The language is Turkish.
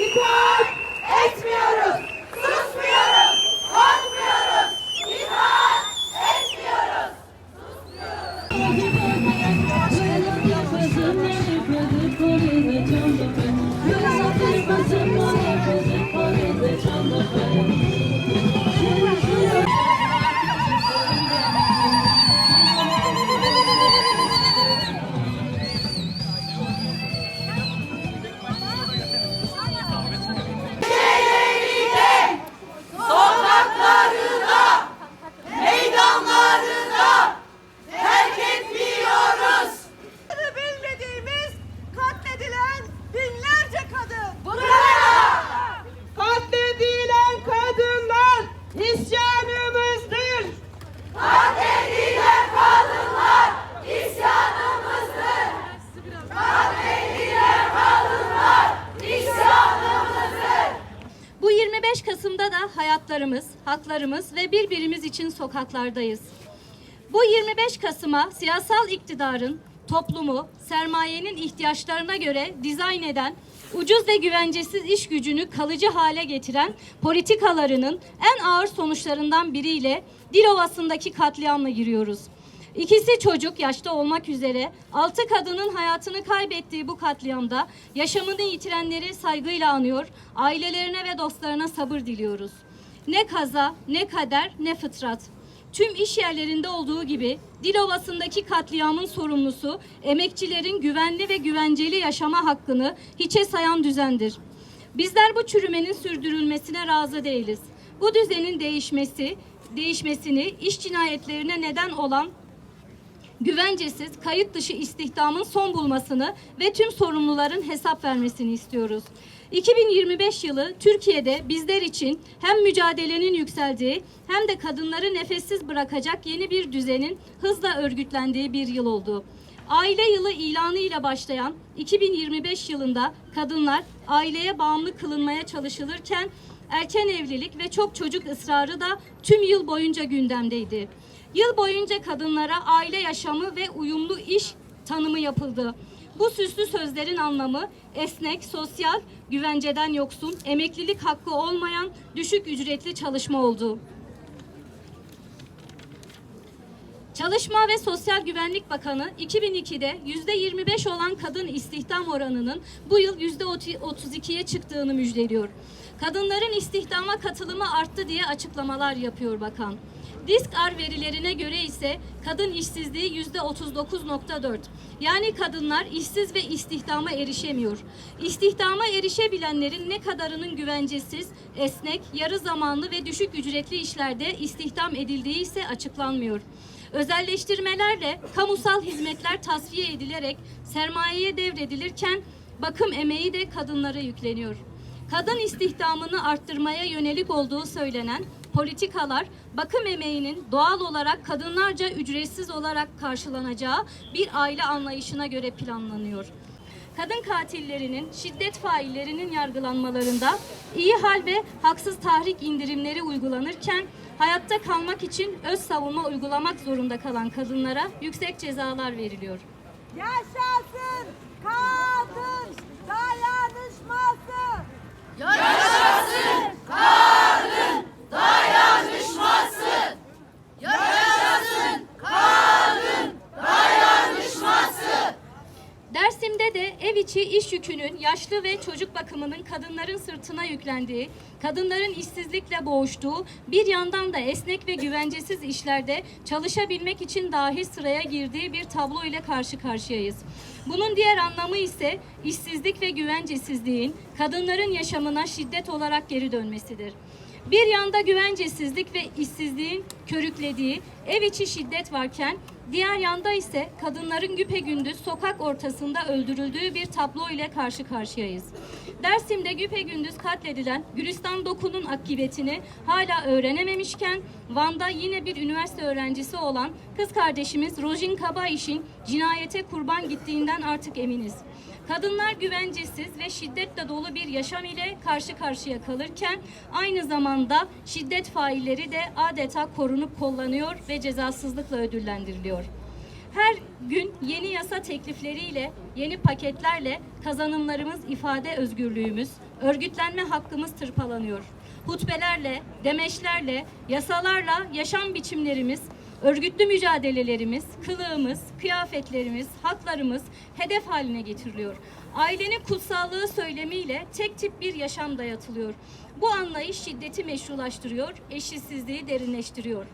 E qual? Hayatlarımız, haklarımız ve birbirimiz için sokaklardayız. Bu 25 Kasım'a siyasal iktidarın toplumu sermayenin ihtiyaçlarına göre dizayn eden, ucuz ve güvencesiz iş gücünü kalıcı hale getiren politikalarının en ağır sonuçlarından biriyle Dilovası'ndaki katliamla giriyoruz. İkisi çocuk yaşta olmak üzere altı kadının hayatını kaybettiği bu katliamda yaşamını yitirenleri saygıyla anıyor, ailelerine ve dostlarına sabır diliyoruz. Ne kaza, ne kader, ne fıtrat. Tüm iş yerlerinde olduğu gibi Dilovası'ndaki katliamın sorumlusu emekçilerin güvenli ve güvenceli yaşama hakkını hiçe sayan düzendir. Bizler bu çürümenin sürdürülmesine razı değiliz. Bu düzenin değişmesi, değişmesini iş cinayetlerine neden olan güvencesiz, kayıt dışı istihdamın son bulmasını ve tüm sorumluların hesap vermesini istiyoruz. 2025 yılı Türkiye'de bizler için hem mücadelenin yükseldiği hem de kadınları nefessiz bırakacak yeni bir düzenin hızla örgütlendiği bir yıl oldu. Aile yılı ilanı ile başlayan 2025 yılında kadınlar aileye bağımlı kılınmaya çalışılırken erken evlilik ve çok çocuk ısrarı da tüm yıl boyunca gündemdeydi. Yıl boyunca kadınlara aile yaşamı ve uyumlu iş tanımı yapıldı. Bu süslü sözlerin anlamı esnek, sosyal, güvenceden yoksun, emeklilik hakkı olmayan düşük ücretli çalışma oldu. Çalışma ve Sosyal Güvenlik Bakanı 2002'de %25 olan kadın istihdam oranının bu yıl %32'ye çıktığını müjdeliyor. Kadınların istihdama katılımı arttı diye açıklamalar yapıyor bakan. Disk-Ar verilerine göre ise kadın işsizliği yüzde 39.4. Yani kadınlar işsiz ve istihdama erişemiyor. İstihdama erişebilenlerin ne kadarının güvencesiz, esnek, yarı zamanlı ve düşük ücretli işlerde istihdam edildiği ise açıklanmıyor. Özelleştirmelerle kamusal hizmetler tasfiye edilerek sermayeye devredilirken bakım emeği de kadınlara yükleniyor. Kadın istihdamını arttırmaya yönelik olduğu söylenen politikalar bakım emeğinin doğal olarak kadınlarca ücretsiz olarak karşılanacağı bir aile anlayışına göre planlanıyor. Kadın katillerinin, şiddet faillerinin yargılanmalarında iyi hal ve haksız tahrik indirimleri uygulanırken hayatta kalmak için öz savunma uygulamak zorunda kalan kadınlara yüksek cezalar veriliyor. Yaşasın kadın Dersim'de de ev içi iş yükünün yaşlı ve çocuk bakımının kadınların sırtına yüklendiği, kadınların işsizlikle boğuştuğu, bir yandan da esnek ve güvencesiz işlerde çalışabilmek için dahi sıraya girdiği bir tablo ile karşı karşıyayız. Bunun diğer anlamı ise işsizlik ve güvencesizliğin kadınların yaşamına şiddet olarak geri dönmesidir. Bir yanda güvencesizlik ve işsizliğin körüklediği ev içi şiddet varken diğer yanda ise kadınların güpegündüz sokak ortasında öldürüldüğü bir tablo ile karşı karşıyayız. Dersim'de güpegündüz katledilen Gülistan Doku'nun akıbetini hala öğrenememişken Van'da yine bir üniversite öğrencisi olan kız kardeşimiz Rojin Kabayiş'in cinayete kurban gittiğinden artık eminiz. Kadınlar güvencesiz ve şiddetle dolu bir yaşam ile karşı karşıya kalırken aynı zamanda şiddet failleri de adeta korunup kollanıyor ve cezasızlıkla ödüllendiriliyor. Her gün yeni yasa teklifleriyle, yeni paketlerle kazanımlarımız, ifade özgürlüğümüz, örgütlenme hakkımız tırpalanıyor. Hutbelerle, demeçlerle, yasalarla yaşam biçimlerimiz, Örgütlü mücadelelerimiz, kılığımız, kıyafetlerimiz, haklarımız hedef haline getiriliyor. Ailenin kutsallığı söylemiyle tek tip bir yaşam dayatılıyor. Bu anlayış şiddeti meşrulaştırıyor, eşitsizliği derinleştiriyor.